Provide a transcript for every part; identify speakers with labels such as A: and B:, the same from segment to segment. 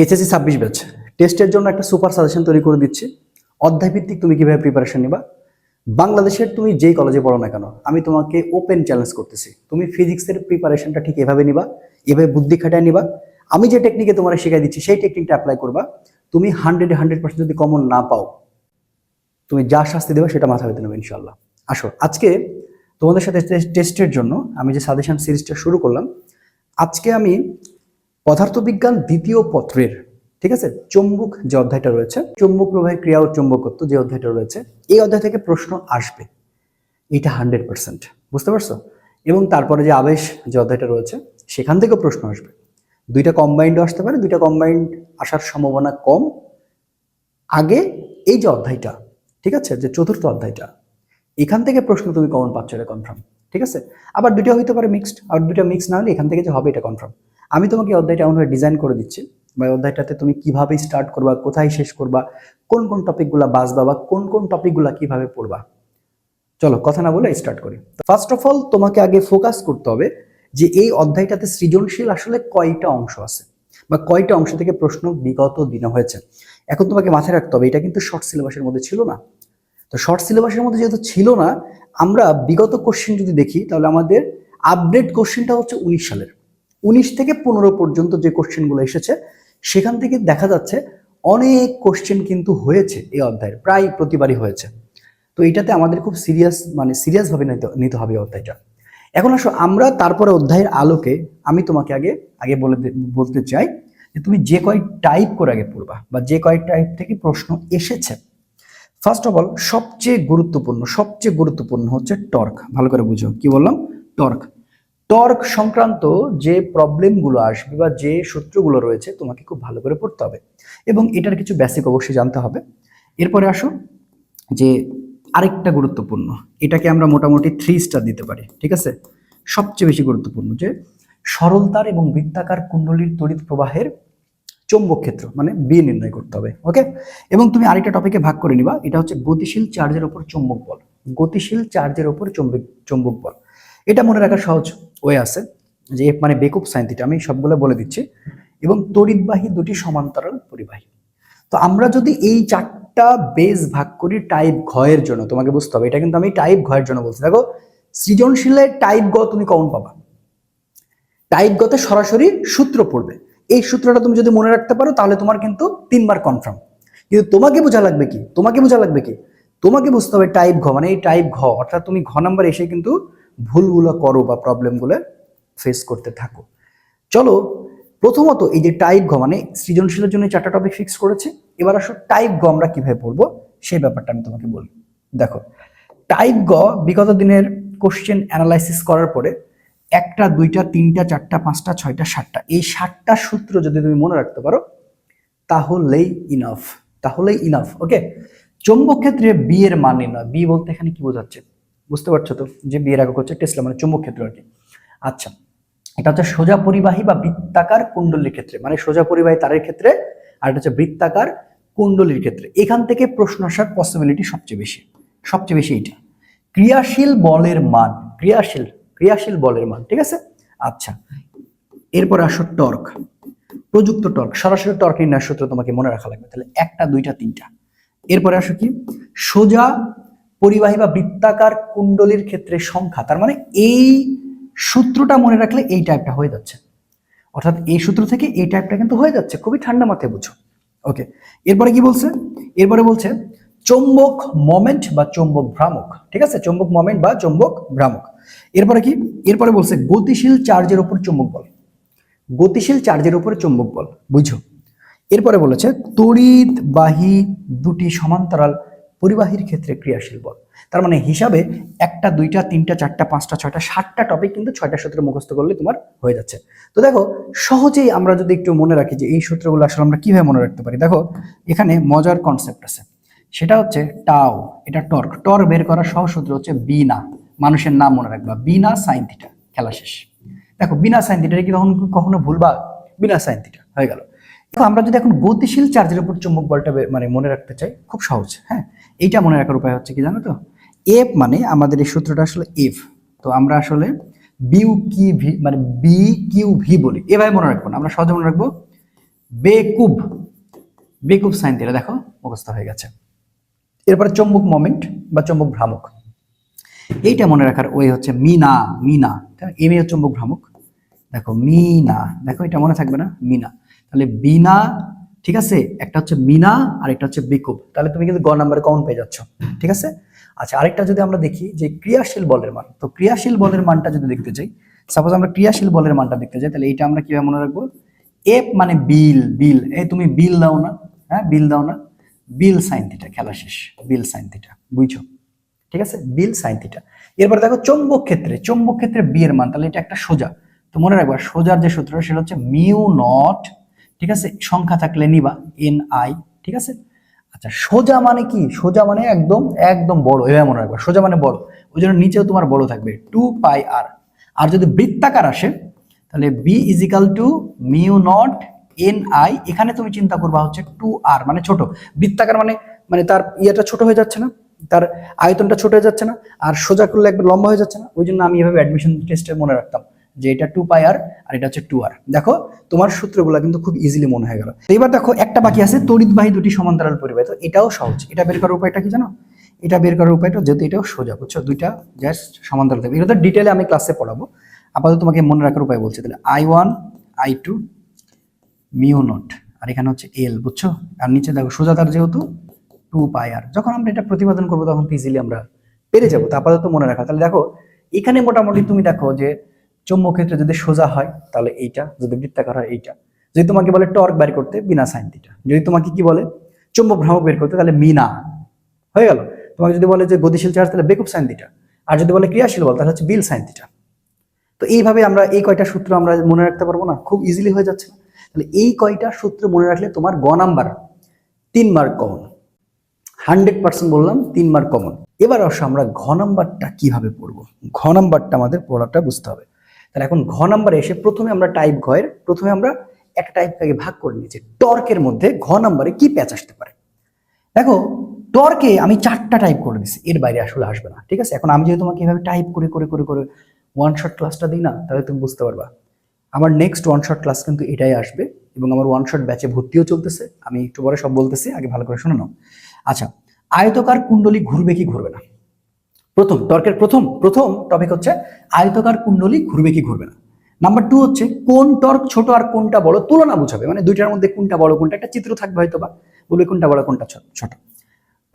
A: HSC ছাব্বিশ batch টেস্টের জন্য একটা সুপার সাজেশন তৈরি করে দিচ্ছি। অধ্যায় ভিত্তিক তুমি কীভাবে প্রিপারেশন নিবা? বাংলাদেশের তুমি যেই কলেজে পড়ো না কেন, আমি তোমাকে ওপেন চ্যালেঞ্জ করতেছি। তুমি ফিজিক্সের প্রিপারেশনটা ঠিক এভাবে নিবা, এভাবে বুদ্ধি খাটায় নিবা। আমি যে টেকনিকে তোমার শেখাই দিচ্ছি, সেই টেকনিকটা অ্যাপ্লাই করবা। তুমি হান্ড্রেডে হান্ড্রেড পার্সেন্ট যদি কমন না পাও, তুমি যা শাস্তি দেবে সেটা মাথা পেতে নেবে ইনশাল্লাহ আসো, আজকে তোমাদের সাথে টেস্টের জন্য আমি যে সাজেশন সিরিজটা শুরু করলাম, আজকে আমি পদার্থবিজ্ঞান দ্বিতীয় পত্রের, ঠিক আছে? চুম্বক যে অধ্যায়টা রয়েছে, চুম্বক প্রবাহের ক্রিয়া ও চুম্বকত্ব যে অধ্যায়টা রয়েছে, এই অধ্যায় থেকে প্রশ্ন আসবে। এটা হান্ড্রেড পার্সেন্ট, বুঝতে পারছ? এবং তারপরে যে আবেশ যে অধ্যায়টা রয়েছে, সেখান থেকেও প্রশ্ন আসবে। দুইটা কম্বাইন্ডও আসতে পারে, দুইটা কম্বাইন্ড আসার সম্ভাবনা কম। আগে এই যে অধ্যায়টা, ঠিক আছে? যে চতুর্থ অধ্যায়টা, এখান থেকে প্রশ্ন তুমি কমন পাচ্ছ, এটা কনফার্ম ঠিক আছে? আবার দুইটা হইতে পারে মিক্সড আর দুইটা মিক্স না হলে এখান থেকে যে হবে এটা কনফার্ম আমি তোমাকে অধ্যায়টা এমনভাবে ডিজাইন করে দিচ্ছি। বা অধ্যায়টাতে তুমি কীভাবে স্টার্ট করবা, কোথায় শেষ করবা, কোন কোন টপিকগুলো বাঁচবা বা কোন কোন টপিকগুলো কীভাবে পড়বা। চলো, কথা না বলে স্টার্ট করি। ফার্স্ট অফ অল তোমাকে আগে ফোকাস করতে হবে যে এই অধ্যায়টাতে সৃজনশীল আসলে কয়টা অংশ আছে বা কয়টা অংশ থেকে প্রশ্ন বিগত দিনে হয়েছে। এখন তোমাকে মাথায় রাখতে হবে, এটা কিন্তু শর্ট সিলেবাসের মধ্যে ছিল না। তো শর্ট সিলেবাসের মধ্যে যেহেতু ছিল না, আমরা বিগত কোশ্চেন যদি দেখি, তাহলে আমাদের আপডেট কোশ্চেনটা হচ্ছে উনিশ সালের। উনিশ থেকে পনেরো পর্যন্ত যে কোশ্চেনগুলো এসেছে, সেখান থেকে দেখা যাচ্ছে অনেক কোশ্চেন কিন্তু হয়েছে এই অধ্যায়ের, প্রায় প্রতিবারই হয়েছে। তো এটাতে আমাদের খুব সিরিয়াস মানে সিরিয়াসভাবে নিতে হবে অধ্যায়টা। এখন আসো, আমরা তারপরে অধ্যায়ের আলোকে আমি তোমাকে আগে আগে বলে বলতে চাই যে তুমি যে কয় টাইপ করে আগে পড়বা বা যে কয় টাইপ থেকে প্রশ্ন এসেছে। ফার্স্ট অফ অল সবচেয়ে গুরুত্বপূর্ণ সবচেয়ে গুরুত্বপূর্ণ হচ্ছে টর্ক। ভালো করে বুঝো, কি বললাম? টর্ক। টর্ক সংক্রান্ত যে প্রবলেমগুলো আসবে বা যে সূত্রগুলো রয়েছে, তোমাকে খুব ভালো করে পড়তে হবে। এবং এটার কিছু বেসিক অবশ্যই জানতে হবে। এরপরে আসো, যে আরেকটা গুরুত্বপূর্ণ, এটাকে আমরা মোটামুটি থ্রি স্টার দিতে পারি, ঠিক আছে? সবচেয়ে বেশি গুরুত্বপূর্ণ, যে সরলতার এবং বৃত্তাকার কুণ্ডলীর তড়িৎ প্রবাহের চৌম্বক ক্ষেত্র মানে বি নির্ণয় করতে হবে ওকে এবং তুমি আরেকটা টপিকে ভাগ করে নিবা, এটা হচ্ছে গতিশীল চার্জের ওপর চৌম্বক বল। গতিশীল চার্জের ওপর চৌম্বক চৌম্বক বল। এটা মনে রাখার সহজ ওয়ে আছে, যে এফ মানে বেকুব সাইন থিটা আমি সবগুলো বলে দিচ্ছি। এবং তড়িৎবাহী দুটি সমান্তরাল পরিবাহী। তো আমরা যদি এই চারটা বেস ভাগ করি টাইপ ঘয়ের জন্য, তোমাকে বুঝতে হবে, এটা কিন্তু আমি টাইপ ঘয়ের জন্য বলছি। দেখো, সৃজনশীলের টাইপ গ তুমি কমন পাবা? টাইপ গতে সরাসরি সূত্র পড়বে। এই সূত্রটা তুমি যদি মনে রাখতে পারো, তাহলে তোমার কিন্তু তিনবার কনফার্ম কিন্তু তোমাকে বোঝা লাগবে কি? তোমাকে বোঝা লাগবে কি? তোমাকে বুঝতে হবে টাইপ ঘ মানে এই টাইপ ঘ, অর্থাৎ তুমি ঘ নাম্বার এসে কিন্তু ভুলগুলো করো বা প্রবলেমগুলো ফেস করতে থাকো। চলো, প্রথমত এই যে টাইপ ঘ মানে সৃজনশীলের জন্য চারটা টপিক ফিক্স করেছে। এবার আসো টাইপ গ আমরা কীভাবে পড়ব, সেই ব্যাপারটা আমি তোমাকে বলি। দেখো টাইপ গ বিগত দিনের কোশ্চেন অ্যানালাইসিস করার পরে একটা, দুইটা, তিনটা, চারটা, পাঁচটা, ছয়টা, সাতটা, এই সাতটা সূত্র যদি তুমি মনে রাখতে পারো, তাহলেই ইনাফ তাহলেই ইনাফ ওকে চৌম্বক ক্ষেত্রে বি এর মান নির্ণয় বি বলতে এখানে কি বোঝাচ্ছে? বুঝতে পারছ তো? যে বিয়ের একক হচ্ছে টেসলা মানে চৌম্বক ক্ষেত্র আর কি। আচ্ছা এটা হচ্ছে সোজা পরিবাহী বা বৃত্তাকার কুণ্ডলীর ক্ষেত্রে মানে সোজা পরিবাহী তারের ক্ষেত্রে, আর এটা হচ্ছে বৃত্তাকার কুণ্ডলীর ক্ষেত্রে। এখান থেকে প্রশ্ন আসার পসিবিলিটি সবচেয়ে বেশি সবচেয়ে বেশি এইটা। ক্রিয়াশীল বলের মান, ক্রিয়াশীল ক্রিয়াশীল বলের মান, ঠিক আছে? আচ্ছা এরপর আসো টর্ক, প্রযুক্ত টর্ক, সরাসরি টর্ক নির্ণয় সূত্র তোমাকে মনে রাখা লাগবে, তাহলে একটা, দুইটা, তিনটা। এরপরে আসো কি? সোজা পরিবাহী বা বৃত্তাকার কুণ্ডলীর ক্ষেত্রে সংখ্যা, তার মানে এই সূত্রটা মনে রাখলে এই টাইপটা হয়ে যাচ্ছে। অর্থাৎ এই সূত্র থেকে এই টাইপটা কিন্তু হয়ে যাচ্ছে, খুবই ঠান্ডা মাথায় বুঝো। ওকে এরপরে কি বলছে? এরপরে বলছে চৌম্বক মোমেন্ট বা চৌম্বক ভ্রামক। ঠিক আছে? চৌম্বক মোমেন্ট বা চৌম্বক ভ্রামক। এরপরে কি? এরপরে বলছে গতিশীল চার্জের উপর চৌম্বক বল। গতিশীল চার্জের উপরে চৌম্বক বল বুঝো এরপরে বলেছে তড়িৎবাহী দুটি সমান্তরাল পরিবাহীর ক্ষেত্রে ক্রিয়াশীল বল। তার মানে হিসাবে একটা, দুইটা, তিনটা, চারটা, পাঁচটা, ছয়টা, সাতটা টপিক কিন্তু ছয়টা সূত্র মুখস্থ করলে তোমার হয়ে যাচ্ছে। তো দেখো, সহজেই আমরা যদি একটু মনে রাখি যে এই সূত্রগুলো আসলে আমরা কীভাবে মনে রাখতে পারি। দেখো, এখানে মজার কনসেপ্ট আছে। সেটা হচ্ছে টাও এটা টর্ক টর বের করার সহজ সূত্র হচ্ছে বিনা মানুষের নাম মনে রাখবা। বিনা সাইন থিটা খেলা শেষ। দেখো বিনা সাইন থিটা কি তখন কখনো ভুলবা? বিনা সাইন থিটা হয়ে গেল। আমরা যদি এখন গতিশীল চার্জের উপর চুম্বক বলটা মানে মনে রাখতে চাই, খুব সহজ হ্যাঁ? এইটা মনে রাখার উপায় হচ্ছে কি জানো তো? এফ মানে আমাদের এই সূত্রটা আসলে এফ তো আমরা আসলে বিউ কি ভি মানে বি কিউ ভি বলি। এভাবে মনে রাখব না, আমরা সহজে মনে রাখব বেকুব বেকুব সাইন থিটা দেখো মুখস্থ হয়ে গেছে। এরপরে চম্বুক মোমেন্ট বা চম্বুক ভ্রামক। এইটা মনে রাখার ওই হচ্ছে মিনা মিনা। এম এ চম্বুক ভ্রামক। দেখো, মিনা, দেখো, এটা মনে থাকবে না? মিনা। তাহলে বিনা, ঠিক আছে? একটা হচ্ছে মিনা আর একটা হচ্ছে বিকুব তাহলে তুমি কিন্তু গ নাম্বারে কমন পেয়ে যাচ্ছ, ঠিক আছে? আচ্ছা আরেকটা যদি আমরা দেখি যে ক্রিয়াশীল বলের মান, তো ক্রিয়াশীল বলের মানটা যদি দেখতে চাই সাপোজ আমরা ক্রিয়াশীল বলের মানটা দেখতে চাই, তাহলে এইটা আমরা কীভাবে মনে রাখব? এফ মানে বিল বিল। এই তুমি বিল দাও না হ্যাঁ? বিল দাও না। বিল সাইন থিটা খেলা শেষ। বিল সাইন থিটা বুঝছ? ঠিক আছে? বিল সাইন থিটা এরপর দেখো, চৌম্বক ক্ষেত্রে চৌম্বক ক্ষেত্রে বি এর মান, তাহলে এটা একটা সোজা। তো মনে রাখবা, সোজার যে সূত্র, সেটা হচ্ছে মিউ নট, ঠিক আছে? সংখ্যা থাকলে নিবা এন আই ঠিক আছে? আচ্ছা সোজা মানে কি? সোজা মানে একদম একদম বড়, এভাবে মনে রাখবা, সোজা মানে বড়। ওই জন্য নিচেও তোমার বড় থাকবে টু পাই আর আর যদি বৃত্তাকার আসে, তাহলে B equal to mu naught N I এখানে তুমি চিন্তা করবা হচ্ছে টু আর মানে ছোট। বৃত্তাকার মানে মানে তার ইয়েটা ছোট হয়ে যাচ্ছে না, তার আয়তনটা ছোট হয়ে যাচ্ছে না, আর সোজা করলে একবার লম্বা হয়ে যাচ্ছে না, ওই জন্য আমি এভাবে অ্যাডমিশন টেস্টে মনে রাখতাম। যে এটা টু পাই আর আর এটা হচ্ছে টু আর দেখো, তোমার সূত্রগুলো কিন্তু খুব ইজিলি মনে হয়ে গেল। তো এবার দেখো, একটা বাকি আছে, তড়িৎবাহী দুটি সমান্তরাল পরিবাহী তো এটাও সহজ। এটা বের করার উপায়টা কি জানো? এটা বের করার উপায়টা যেহেতু এটাও সোজা, বুঝছ? দুইটা জাস্ট সমান্তরাল থাকবে। এটা তো ডিটেলে আমি ক্লাসে পড়াবো। আপাতত তোমাকে মনে রাখার উপায় বলছি। তাহলে I one I two mu naught R এখানে হচ্ছে এল বুঝছ? আর নিচে দেখো, সোজা তার যেহেতু টু পাই আর যখন আমরা এটা প্রতিপাদন করব, তখন ইজিলি আমরা পেরে যাব। তো আপাতত মনে রাখা। তাহলে দেখো, এখানে মোটামুটি তুমি দেখো যে চৌম্বক ক্ষেত্রে যদি সোজা হয়, তাহলে এইটা, যদি বৃত্তাকার হয় এইটা। যদি তোমাকে বলে টর্ক বের করতে, বিনা সাইন থিটা। যদি তোমাকে কি বলে? চুম্বক ভ্রামক বের করতে, তাহলে মিনা। হয়ে গেল? তোমাকে যদি বলে যে গতিশীল চার্জ, তাহলে বেকুব সাইন থিটা। আর যদি বলে ক্রিয়াশীল বল, তাহলে হচ্ছে বিল সাইন থিটা। তো এইভাবে আমরা এই কয়টা সূত্র আমরা মনে রাখতে পারব না? খুব ইজিলি হয়ে যাচ্ছে তাহলে এই কয়টা সূত্র মনে রাখলে তোমার গ নাম্বার তিন মার্ক কমন হান্ড্রেড পার্সেন্ট বললাম, তিন মার্ক কমন এবার অবশ্য আমরা ঘ নাম্বারটা কীভাবে পড়ব? ঘ নাম্বারটা আমাদের পড়াটা বুঝতে হবে। তাহলে এখন ঘ নাম্বারে এসে প্রথমে আমরা টাইপ ঘয়ের প্রথমে আমরা একটা টাইপটাকে ভাগ করে নিয়েছি। টর্কের মধ্যে ঘ নাম্বারে কি প্যাচ আসতে পারে? দেখো টর্কে আমি চারটা টাইপ করে দিছি, এর বাইরে আসলে আসবে না, ঠিক আছে? এখন আমি যদি তোমাকে এভাবে টাইপ করে করে করে করে ওয়ান শট ক্লাসটা দিই না, তাহলে তুমি বুঝতে পারবা। আমার নেক্সট ওয়ান শট ক্লাস কিন্তু এটাই আসবে এবং আমার ওয়ান শট ব্যাচে ভর্তিও চলতেছে। আমি একটু পরে সব বলতেছি, আগে ভালো করে শুনে নাও। আচ্ছা আয়তকার কুণ্ডলী ঘুরবে কি ঘুরবে না? প্রথম, তর্কের প্রথম প্রথম টপিক হচ্ছে আয়তকার কুণ্ডলী ঘুরবে কি ঘুরবে না। নাম্বার টু হচ্ছে কোন টর্ক ছোট আর কোনটা বড় তুলনা বুঝাবে। মানে দুইটার মধ্যে কোনটা বড়, কোনটা একটা চিত্র থাকবে হয়তো বা বলবে কোনটা বড়, কোনটা ছোট।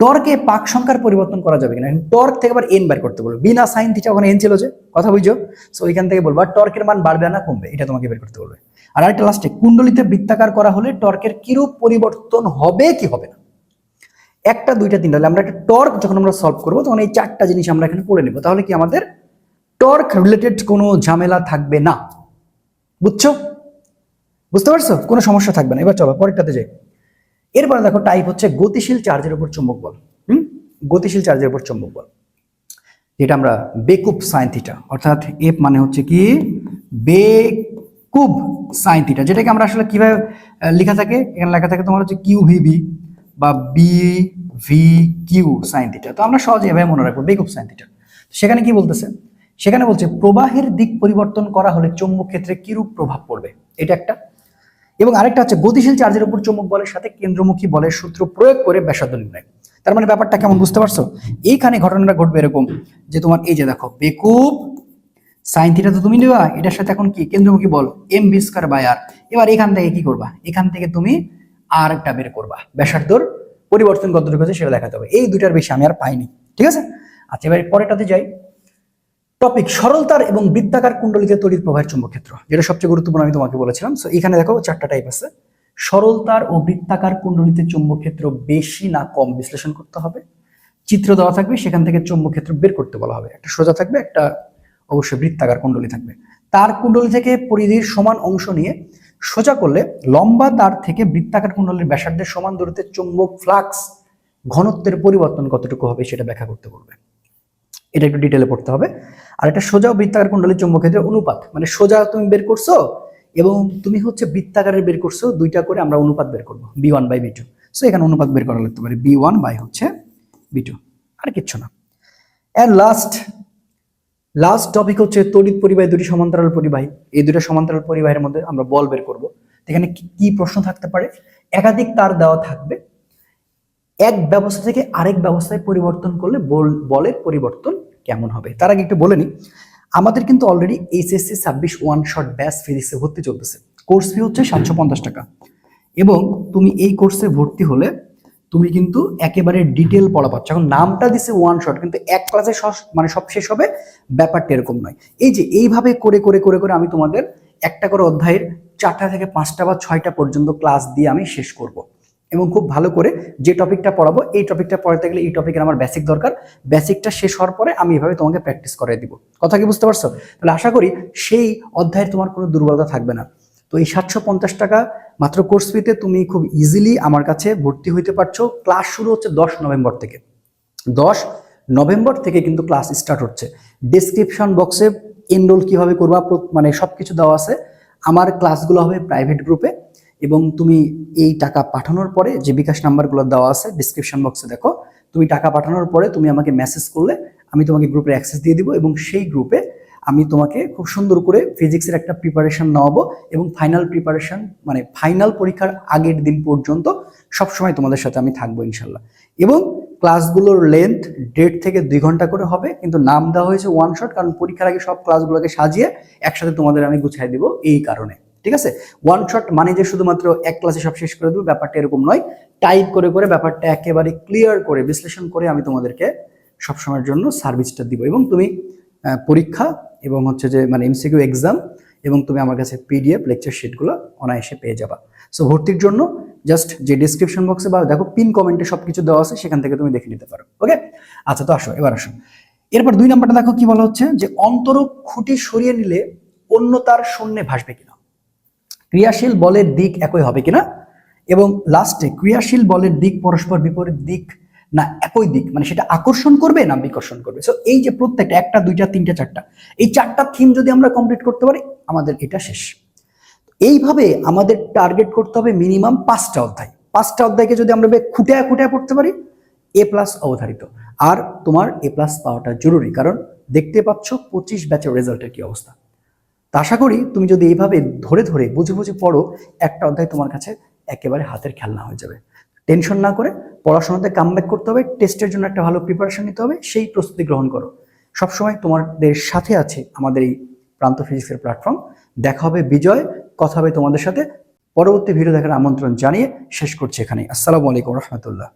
A: টর্কে পাক সংখ্যার পরিবর্তন করা যাবে কিনা? টর্ক থেকে আবার এন বের করতে বলবে। বিনা সাইন থিটা ওখানে এন ছিল যে, কথা বুঝছ? সো ওইখান থেকে বলব, আর টর্কের মান বাড়বে না, কমবে। এটা তোমাকে বের করতে বলবে। আর একটা লাস্টে কুণ্ডলিতে বৃত্তাকার করা হলে টর্কের কিরূপ পরিবর্তন হবে কি হবে না? একটা, দুইটা, তিনটা। আমরা একটা টর্ক যখন আমরা সলভ করব, তখন এই চারটা জিনিস আমরা এখানে পড়ে নেব। তাহলে কি আমাদের টর্ক রিলেটেড কোনো ঝামেলা থাকবে না। বুঝছ? বুঝতে পারছ? কোনো সমস্যা থাকবে না। এবার চলো, পরেরটাতে যাই। এরপরে দেখো টাইপ হচ্ছে গতিশীল চার্জের উপর চুম্বক বল। হুম? গতিশীল চার্জের উপর চুম্বক বল। যেটা আমরা বেকুব সাইন থিটা অর্থাৎ এফ মানে হচ্ছে কি? বেকুব সাইন থিটা যেটাকে আমরা আসলে কীভাবে লেখা থাকে? এখানে লেখা থাকে তোমার হচ্ছে কিউ ভিবি বা B V Q sine theta তো আমরা সহজে এভাবে মনে রাখব, বেকুব সাইন থিটা সেখানে কি বলতেছে? সেখানে বলছে, প্রবাহের দিক পরিবর্তন করা হলে চৌম্বক ক্ষেত্রে কিরূপ প্রভাব পড়বে? এটা একটা। এবং আরেকটা হচ্ছে, গতিশীল চার্জের উপর চৌম্বক বলের সাথে কেন্দ্রমুখী বলের সূত্র প্রয়োগ করে ব্যাসার্ধ নির্ণয়। তার মানে ব্যাপারটা কেমন, বুঝতে পারছ? এইখানে ঘটনাটা ঘটবে এরকম যে তোমার, এই যে দেখো, বেকুব সাইন থিটা তো তুমি নেবা, এটার সাথে এখন কি? কেন্দ্রমুখী বল M B square by R এবার এখান থেকে কি করবা? এখান থেকে তুমি আর একটা বের করবা। ব্যাসার্ধর পরিবর্তন কতটুকু আছে সেটা দেখাতে হবে। এই দুইটার বেশি আমি আর পাইনি, ঠিক আছে? আচ্ছা এবার পরেরটাতে যাই। টপিক সরলতার এবং বৃত্তাকার কুণ্ডলিতে তড়িৎ প্রবাহের চুম্বক ক্ষেত্র যেটা সবচেয়ে গুরুত্বপূর্ণ আমি তোমাকে বলেছিলাম। সো এখানে দেখো চারটা টাইপ আছে। সরলতার ও বৃত্তাকার কুণ্ডলিতে চুম্বক ক্ষেত্র বেশি না কম বিশ্লেষণ করতে হবে। চিত্র দেওয়া থাকবে, সেখান থেকে চুম্বক ক্ষেত্র বের করতে বলা হবে। একটা সোজা থাকবে, একটা অবশ্যই বৃত্তাকার কুণ্ডলী থাকবে। তার কুণ্ডলী থেকে পরিধির সমান অংশ নিয়ে সোজা করলে লম্বা তার থেকে বৃত্তাকার কুণ্ডলীর ব্যাসার্ধের সমান দূরত্বে চুম্বক ফ্লাক্স ঘনত্বের পরিবর্তন কতটুকু হবে সেটা ব্যাখ্যা করতে বলবে। এটা একটু ডিটেলে পড়তে হবে। আর একটা সোজা বৃত্তাকার কুণ্ডলীর চুম্বক ক্ষেত্রের অনুপাত মানে সোজা তুমি বের করছ এবং তুমি হচ্ছে বৃত্তাকারের বের করছ, দুইটা করে আমরা অনুপাত বের করব B one by B two so এখানে অনুপাত বের করা লাগতে পারে বি ওয়ান বাই হচ্ছে বি টু আর কিচ্ছু না। অ্যান্ড লাস্ট লাস্ট টপিক হচ্ছে তড়িৎ পরিবাহী দুটি সমান্তরাল পরিবাহী। এই দুটো সমান্তরাল পরিবাহের মধ্যে আমরা বল বের করব। এখানে কি- প্রশ্ন থাকতে পারে? একাধিক তার দেওয়া থাকবে। এক ব্যবস্থা থেকে আরেক ব্যবস্থায় পরিবর্তন করলে বল- বলের পরিবর্তন কেমন হবে? তার আগে একটু বলে নিই, আমাদের কিন্তু অলরেডি এইচএসসি ছাব্বিশ ওয়ান শর্ট ব্যাস ফিজিক্সে ভর্তি চলতেছে। কোর্স ফি হচ্ছে সাতশো পঞ্চাশ টাকা। এবং তুমি এই কোর্সে ভর্তি হলে তুমি কিন্তু একেবারে ডিটেল পড়া পাচ্ছ। এখন নামটা দিছে ওয়ান শট কিন্তু এক ক্লাসে মানে সব শেষ হবে, ব্যাপারটা এরকম নয়। এই যে এইভাবে করে করে করে করে আমি তোমাদের একটা করে অধ্যায়ের চারটা থেকে পাঁচটা বা ছয়টা পর্যন্ত ক্লাস দিয়ে আমি শেষ করব। এবং খুব ভালো করে যে টপিকটা পড়াবো, এই টপিকটা পড়াতে গেলে এই টপিকের আমার বেসিক দরকার। বেসিকটা শেষ হওয়ার পরে আমি এভাবে তোমাকে প্র্যাকটিস করাই দিব। কথা কি বুঝতে পারছ? তাহলে আশা করি সেই অধ্যায়ের তোমার কোনো দুর্বলতা থাকবে না। তো এই সাতশো পঞ্চাশ টাকা মাত্র কোর্স ফিতে তুমি খুব ইজিলি আমার কাছে ভর্তি হইতে পারছ। ক্লাস শুরু হচ্ছে দশ নভেম্বর থেকে। দশ নভেম্বর থেকে কিন্তু ক্লাস স্টার্ট হচ্ছে। ডিসক্রিপশন বক্সে এনরোল কীভাবে করবা মানে সব কিছু দেওয়া আছে। আমার ক্লাসগুলো হবে প্রাইভেট গ্রুপে এবং তুমি এই টাকা পাঠানোর পরে যে বিকাশ নাম্বারগুলো দেওয়া আছে ডিসক্রিপশন বক্সে দেখো। তুমি টাকা পাঠানোর পরে তুমি আমাকে মেসেজ করলে আমি তোমাকে গ্রুপের অ্যাক্সেস দিয়ে দিব এবং সেই গ্রুপে আমি তোমাকে খুব সুন্দর করে ফিজিক্সের একটা প্রিপারেশন নেওয়াবো এবং ফাইনাল প্রিপারেশন মানে ফাইনাল পরীক্ষার আগের দিন পর্যন্ত সবসময় তোমাদের সাথে আমি থাকব ইনশাল্লাহ। এবং ক্লাসগুলোর লেন্থ দেড় থেকে দুই ঘণ্টা করে হবে, কিন্তু নাম দেওয়া হয়েছে ওয়ান শট কারণ পরীক্ষার আগে সব ক্লাসগুলোকে সাজিয়ে একসাথে তোমাদের আমি গুছিয়ে দিব এই কারণে। ঠিক আছে? ওয়ান শট মানে যে শুধুমাত্র এক ক্লাসে সব শেষ করে দেবো, ব্যাপারটা এরকম নয়। টাইপ করে করে ব্যাপারটা একেবারে ক্লিয়ার করে, বিশ্লেষণ করে আমি তোমাদেরকে সবসময়ের জন্য সার্ভিসটা দিব। এবং তুমি পরীক্ষা এবং হচ্ছে যে মানে এমসিকিউ এক্সাম এবং তুমি আমার কাছে পিডিএফ লেকচার শিটগুলো অনায়াসে পেয়ে যাবা। সো ভর্তির জন্য জাস্ট যে ডিসক্রিপশন বক্সে বা দেখো পিন কমেন্টে সব কিছু দেওয়া আছে, সেখান থেকে তুমি দেখে নিতে পারো। ওকে আচ্ছা তো আসো, এবার আসো। এরপর দুই নাম্বারটা দেখো কি বলা হচ্ছে যে, অন্তরক খুঁটি সরিয়ে নিলে অন্য তার শূন্যে ভাসবে কিনা? ক্রিয়াশীল বলের দিক একই হবে কিনা? এবং লাস্টে ক্রিয়াশীল বলের দিক পরস্পর বিপরীত দিক না একই দিক মানে সেটা আকর্ষণ করবে না বিকর্ষণ করবে? সো এই যে প্রত্যেকটা, একটা, দুইটা, তিনটা, চারটা, এই চারটা থিম যদি আমরা কমপ্লিট করতে পারি, আমাদের এটা শেষ। এইভাবে আমাদের টার্গেট করতে হবে মিনিমাম পাঁচটা অধ্যায়। পাঁচটা অধ্যায়কে যদি আমরা খুঁটিয়া খুঁটিয়া পড়তে পারি এ প্লাস অবধারিত। আর তোমার এ প্লাস পাওয়াটা জরুরি, কারণ দেখতে পাচ্ছ পঁচিশ ব্যাচের রেজাল্টের কি অবস্থা। তা আশা করি তুমি যদি এইভাবে ধরে ধরে, বুঝে বুঝে পড়ো, একটা অধ্যায় তোমার কাছে একেবারে হাতের খেলনা হয়ে যাবে। টেনশন না করে পড়াশোনাতে কামব্যাক করতে হবে টেস্টের জন্য একটা ভালো প্রিপারেশন নিতে হবে, সেই প্রস্তুতি গ্রহণ করো। সবসময় তোমাদের সাথে আছে আমাদের এই প্রান্ত ফিজিক্সের প্ল্যাটফর্ম দেখা হবে বিজয়, কথা হবে তোমাদের সাথে। পরবর্তী ভিডিও দেখার আমন্ত্রণ জানিয়ে শেষ করছি এখানে আসসালামু আলাইকুম রহমতুল্লাহ।